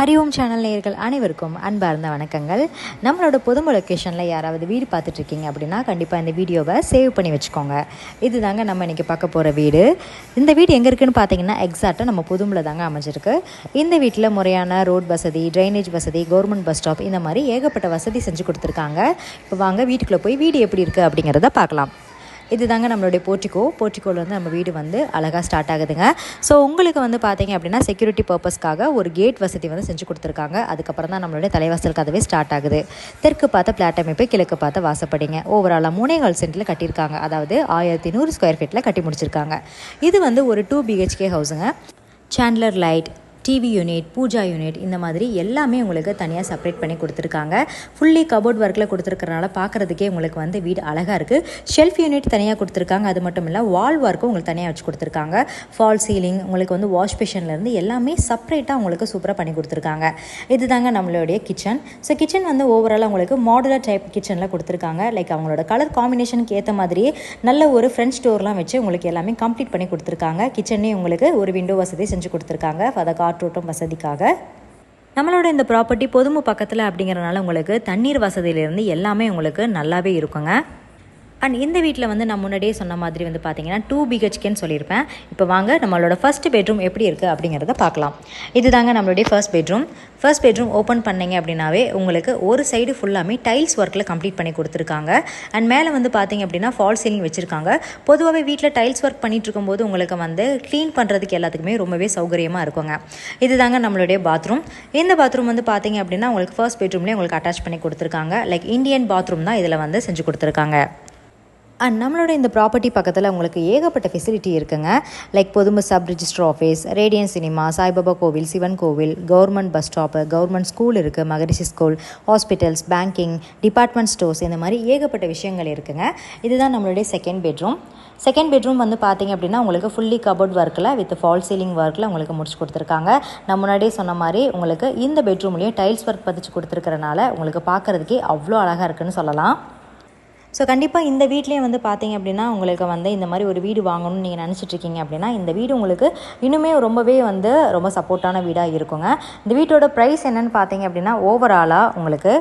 ஹரி ஓம் channel நேயர்கள் அனைவருக்கும் அன்பார்ந்த வணக்கங்கள். நம்மளோட புதுமை லொக்கேஷனில் யாராவது வீடு பார்த்துட்ருக்கீங்க அப்படின்னா கண்டிப்பாக இந்த வீடியோவை சேவ் பண்ணி வச்சுக்கோங்க. இதுதாங்க நம்ம இன்றைக்கி பார்க்க போகிற வீடு. இந்த வீடு எங்கே இருக்குதுன்னு பார்த்தீங்கன்னா எக்ஸாக்டாக நம்ம புதுமில் தாங்க அமைஞ்சிருக்கு. இந்த வீட்டில் முறையான ரோட் வசதி ட்ரைனேஜ் வசதி கவர்மெண்ட் பஸ் ஸ்டாப் இந்த மாதிரி ஏகப்பட்ட வசதி செஞ்சு கொடுத்துருக்காங்க. இப்போ வாங்க வீட்டுக்குள்ளே போய் வீடு எப்படி இருக்குது அப்படிங்கிறத பார்க்கலாம். இது தாங்க நம்மளுடைய போர்ட்டிகோ போர்ட்டிகோவில் வந்து நம்ம வீடு வந்து அழகாக ஸ்டார்ட் ஆகுதுங்க. ஸோ உங்களுக்கு வந்து பார்த்தீங்க அப்படின்னா செக்யூரிட்டி பர்பஸ்க்காக ஒரு கேட் வசதி வந்து செஞ்சு கொடுத்துருக்காங்க. அதுக்கப்புறம் தான் நம்மளுடைய தலைவாசல் கதவே ஸ்டார்ட் ஆகுது. தெற்கு பார்த்த பிளாட் அமைப்பு கிழக்கு பார்த்த வாசப்படிங்க. ஓவராலாக மூணேகால் சென்ட்டில் கட்டியிருக்காங்க. அதாவது ஆயிரத்தி நூறு ஸ்கொயர் ஃபீட்டில் கட்டி முடிச்சிருக்காங்க. இது வந்து ஒரு two BHK ஹவுஸுங்க chandelier light TV unit pooja unit இந்த மாதிரி எல்லாமே உங்களுக்கு தனியாக செப்பரேட் பண்ணி கொடுத்துருக்காங்க. ஃபுல்லி கபோர்ட் ஒர்க்கில் கொடுத்துருக்கறனால பார்க்குறதுக்கே உங்களுக்கு வந்து வீடு அழகாக இருக்குது ஷெல்ஃப் யூனிட் தனியாக கொடுத்துருக்காங்க. அது மட்டும் இல்லை வால் ஒர்க்கும் உங்களுக்கு தனியாக வச்சு கொடுத்துருக்காங்க. ஃபால் சீலிங் உங்களுக்கு வந்து வாஷ் பேஷன்லேருந்து எல்லாமே செப்பரேட்டாக உங்களுக்கு சூப்பராக பண்ணி கொடுத்துருக்காங்க. இது தாங்க நம்மளுடைய கிச்சன் ஸோ கிச்சன் வந்து ஓவராலாக உங்களுக்கு மாடுலர் டைப் கிச்சனில் கொடுத்துருக்காங்க. லைக் அவங்களோட கலர் காம்பினேஷனுக்கு ஏற்ற மாதிரியே நல்ல ஒரு ஃப்ரெண்ட் டோர்லாம் வச்சு உங்களுக்கு எல்லாமே கம்ப்ளீட் பண்ணி கொடுத்துருக்காங்க. கிச்சனே உங்களுக்கு ஒரு விண்டோ வசதி செஞ்சு கொடுத்துருக்காங்க. ஃபார் காற்றோட்டம் வசதிக்காக. நம்மளோட இந்த ப்ராப்பர்ட்டி பொதுமு பக்கத்தில் அப்படிங்கிறனால உங்களுக்கு தண்ணீர் வசதியிலேருந்து எல்லாமே உங்களுக்கு நல்லாவே இருக்குங்க. அண்ட் இந்த வீட்டில் வந்து நான் முன்னாடியே சொன்ன மாதிரி வந்து பார்த்தீங்கன்னா டூ பிஹெச்கேன்னு சொல்லியிருப்பேன். இப்போ வாங்க நம்மளோட ஃபர்ஸ்ட் பெட்ரூம் எப்படி இருக்குது அப்படிங்கிறத பார்க்கலாம் இதுதாங்க நம்மளுடைய first bedroom first bedroom open பண்ணிங்க அப்படின்னாவே உங்களுக்கு ஒரு சைடு ஃபுல்லாமே டைல்ஸ் ஒர்க்கில் கம்ப்ளீட் பண்ணி கொடுத்துருக்காங்க. அண்ட் மேலே வந்து பார்த்தீங்க அப்படின்னா ஃபால் சீலிங் வச்சுருக்காங்க. பொதுவாகவே வீட்டில் டைல்ஸ் ஒர்க் பண்ணிட்டு இருக்கும்போது உங்களுக்கு வந்து க்ளீன் பண்ணுறதுக்கு எல்லாத்துக்குமே ரொம்பவே சௌகரியமாக இருக்குங்க. இதுதாங்க நம்மளுடைய பாத்ரூம் இந்த பாத்ரூம் வந்து பார்த்தீங்க அப்படின்னா உங்களுக்கு ஃபர்ஸ்ட் பெட்ரூம்லேயே உங்களுக்கு அட்டாச் பண்ணி கொடுத்துருக்காங்க. லைக் இந்தியன் பாத்ரூம் தான் இதில் வந்து செஞ்சு கொடுத்துருக்காங்க. அண்ட் நம்மளோட இந்த ப்ராப்பர்ட்டி பக்கத்தில் உங்களுக்கு ஏகப்பட்ட ஃபெசிலிட்டி இருக்குங்க. Like பொதுமை sub register office Radian cinema Sai கோவில் சிவன் கோவில் government bus stop government school இருக்குது Maharishi school hospitals banking department stores இந்த மாதிரி ஏகப்பட்ட விஷயங்கள் இருக்குங்க. இதுதான் நம்மளுடைய செகண்ட் பெட்ரூம் செகண்ட் பெட்ரூம் வந்து பார்த்தீங்க அப்படின்னா உங்களுக்கு ஃபுல்லி கபோர்ட் ஒர்க்கில் வித் ஃபால் சீலிங் ஒர்க்கில் உங்களுக்கு முடிச்சு கொடுத்துருக்காங்க. நான் முன்னாடியே சொன்ன மாதிரி உங்களுக்கு இந்த பெட்ரூம்லேயும் டைல்ஸ் ஒர்க் பதிச்சு கொடுத்துருக்கறனால உங்களுக்கு பார்க்குறதுக்கே அவ்வளோ அழகாக இருக்குன்னு சொல்லலாம். ஸோ கண்டிப்பாக இந்த வீட்லேயே வந்து பார்த்தீங்க அப்படின்னா உங்களுக்கு வந்து இந்த மாதிரி ஒரு வீடு வாங்கணும்னு நீங்கள் நினச்சிட்ருக்கீங்க அப்படின்னா இந்த வீடு உங்களுக்கு இன்னுமே ரொம்பவே வந்து ரொம்ப சப்போர்ட்டான வீடாக இருக்குங்க. இந்த வீட்டோட ப்ரைஸ் என்னன்னு பார்த்தீங்க அப்படின்னா ஓவராலாக உங்களுக்கு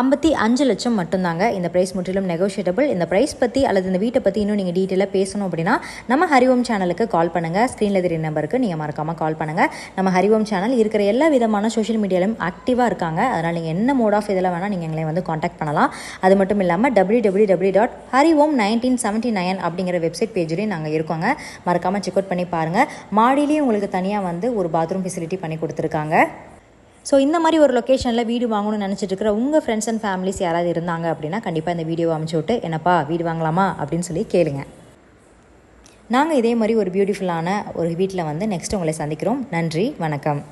ஐம்பத்தி அஞ்சு லட்சம் மட்டும்தாங்க இந்த ப்ரைஸ் முற்றிலும் நெகோஷியேட்டபிள் இந்த ப்ரைஸ் பற்றி அல்லது இந்த வீட்டை பற்றி இன்னும் நீங்கள் டீட்டெயிலாக பேசணும் அப்படின்னா நம்ம ஹரிவோம் சேனலுக்கு கால் பண்ணுங்கள் ஸ்க்ரீனில் தெரிய நம்பருக்கு நீங்கள் மறக்காமல் கால் பண்ணுங்கள் நம்ம ஹரிவம் சேனல் இருக்கிற எல்லா விதமான சோஷியல் மீடியாலும் ஆக்டிவாக இருக்காங்க. அதனால் நீங்கள் என்ன மோட் ஆஃப் இதெல்லாம் வேணால் நீங்கள் எங்களை வந்து காண்டாக்ட் பண்ணலாம். அது மட்டும் இல்லாமல் W W W dot Hariom nineteen seventy nine அப்படிங்கிற வெப்சைட் பேஜ்லேயும் நாங்கள் இருக்கோங்க. மறக்காமல் செக் அவுட் பண்ணி பாருங்கள் மாடியிலையும் உங்களுக்கு தனியாக வந்து ஒரு பாத்ரூம் ஃபெசிலிட்டி பண்ணி கொடுத்துருக்காங்க. ஸோ இந்த மாதிரி ஒரு லொக்கேஷனில் வீடு வாங்கணும்னு நினச்சிட்டு இருக்கிற உங்கள் ஃப்ரெண்ட்ஸ் அண்ட் ஃபேமிலிஸ் யாராவது இருந்தாங்க அப்படின்னா கண்டிப்பாக இந்த வீடியோ அமுச்சு விட்டு என்னப்பா வீடு வாங்கலாமா? அப்படின்னு சொல்லி கேளுங்க. நாங்கள் இதே மாதிரி ஒரு பியூட்டிஃபுல்லான ஒரு வீட்டில் வந்து நெக்ஸ்ட் உங்களை சந்திக்கிறோம். நன்றி வணக்கம்.